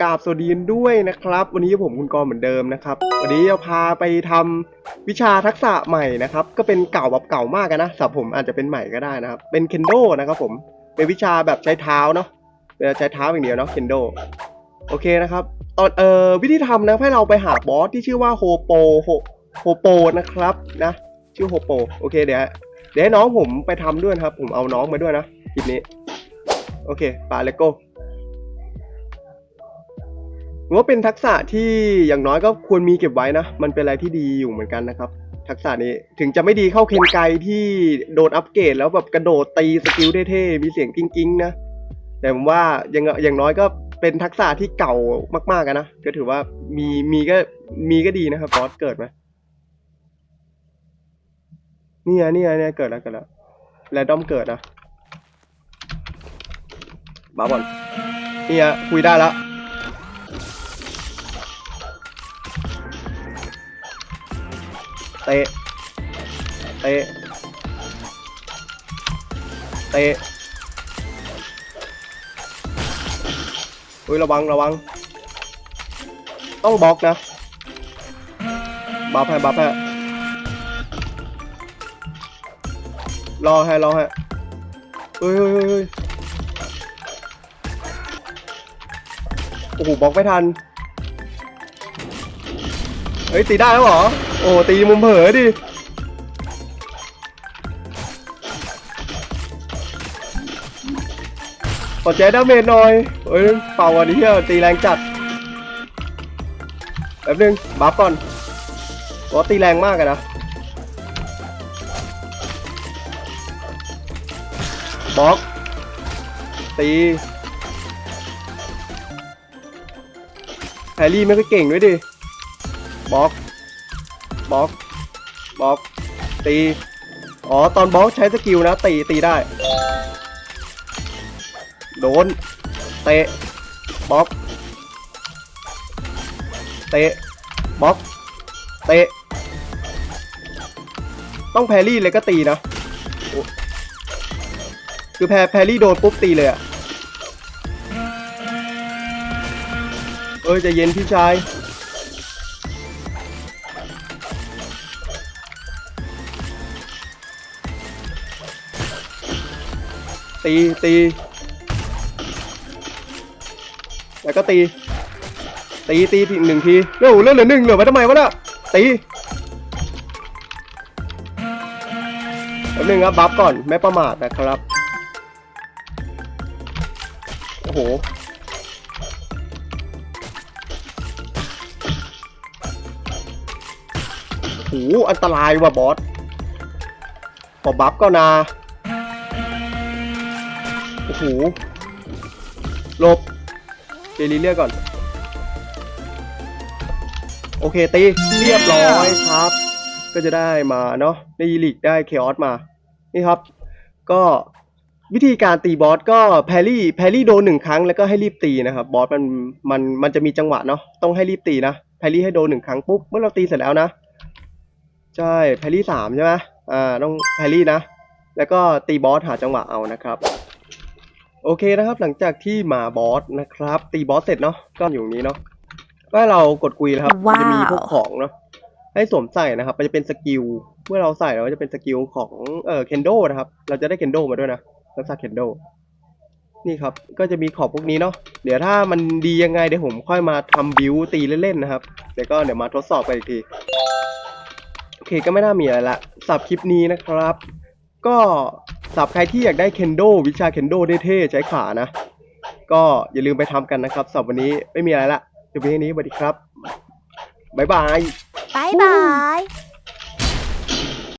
กราบสวัสดีด้วยนะครับ วันนี้ผมคุณกรณ์เหมือนเดิมนะครับ วันนี้จะพาไปทำวิชาทักษะใหม่นะครับ ก็เป็นเก่าแบบเก่ามากอะนะสับผมอาจจะเป็นใหม่ก็ได้นะครับ เป็นเคนโดนะครับผมเป็นวิชาแบบใช้เท้าเนาะเป็นใช้เท้าอย่างเดียวเนาะเคนโดโอเคนะครับตอนเอ่อวิธีทำนะให้เราไปหาบอสที่ชื่อว่าโฮโปโฮโฮโปนะครับนะ ชื่อโฮโปโอเคเดี๋ยวเดี๋ยวน้องผมไปทำด้วยนะครับ ผมเอาน้องมาด้วยนะคลิปนี้ โอเคไปเลโก้ ว่าเป็นทักษะที่อย่างน้อยก็ควรมีเก็บไว้นะ มันเป็นอะไรที่ดีอยู่เหมือนกันนะครับ ทักษะนี้ถึงจะไม่ดีเข้าเคนไกที่โดนอัปเกรดแล้วแบบกระโดดตีสกิลเท่ๆมีเสียงกิ้งๆนะ แต่ผมว่าอย่างอย่างน้อยก็เป็นทักษะที่เก่ามากๆนะ ก็ถือว่ามีมีก็มีก็ดีนะครับบอสเกิดไหมนี่ยเนี่ยเนี่ยเกิดแล้วเกิดแล้วแรดดอมเกิดนะมาบอลเนี่ยคุยได้แล้ว เตะ เตะ เตะอุ้ยระวังระวัง ต้องบล็อกนะบัฟให้บัฟให้รอให้รอให้เฮ้ยเฮ้ยเฮ้ยเฮ้ยโอ้โหบล็อกไม่ทัน เฮ้ยตีได้แล้วเหรอ โอ้ตีมุมเผลอดิ ขอแจ้ดาเมจหน่อยเอ้ยเป่าอันนี้เฮียตีแรงจัดแป๊บนึงบัฟก่อนเพราะตีแรงมากอะนะบล็อก ตีแฮร์รี่ไม่ค่อยเก่งด้วยดิบล็อก บล็อกบล็อกตีอ๋อตอนบล็อกใช้สกิลนะตีตีได้ โดน เตะบล็อก เตะบล็อก เตะ ต้องแพรี่เลยก็ตีนะ คือแพรแพรี่โดนปุ๊บตีเลยอะเออใจะเย็นพี่ชาย ตีตี แล้วก็ตี ตีตีทีหนึ่งทีเร็วเล่นเหลือหนึ่งเหลือไว้ทำไมวะน่ะตีแป๊บนึงครับบัฟก่อนไม่ประมาทนะครับ โอ้โหโอ้โหอันตรายว่ะบอสพอบัฟก็นา โอ้โหหลบเจลีเลียก่อน โอเคตีเรียบร้อยครับ ก็จะได้มาเนาะได้ยีลิกได้เคออสมา นี่ครับ ก็วิธีการตีบอสก็แพรี่แพรี่โดนหนึ่งครั้งแล้วก็ให้รีบตีนะครับบอสมันมันมันจะมีจังหวะเนาะต้องให้รีบตีนะแพรี่ให้โดนหนึ่งครั้งปุ๊บเมื่อเราตีเสร็จแล้วนะใช่แพรี่สามใช่ไหมอ่าต้องแพรี่นะ แล้วก็ตีบอสหาจังหวะเอานะครับ โอเคนะครับหลังจากที่มาบอสนะครับ ตีบอสเสร็จเนาะก็อยู่ตรงนี้เนาะก็ให้เรากดคุยนะครับมันจะมีพวกของเนาะให้สวมใส่นะครับ มันจะเป็นสกิลเมื่อเราใส่แล้วจะเป็นสกิลของเอ่อเคนโดนะครับ เราจะได้เคนโดมาด้วยนะทักษะเคนโดนี่ครับ ก็จะมีของพวกนี้เนาะเดี๋ยวถ้ามันดียังไงเดี๋ยวผมค่อยมาทำบิวตีเล่นๆนะครับเดี๋ยวก็เดี๋ยวมาทดสอบกันอีกทีโอเคก็ไม่น่ามีอะไรละสับคลิปนี้นะครับ ก็ สับใครที่อยากได้เคนโดวิชาเคนโดเท่ๆใช้ขานะ ก็อย่าลืมไปทำกันนะครับสำหรับวันนี้ไม่มีอะไรละจบเพียงแค่นี้สวัสดีครับ บ๊ายบาย บายบาย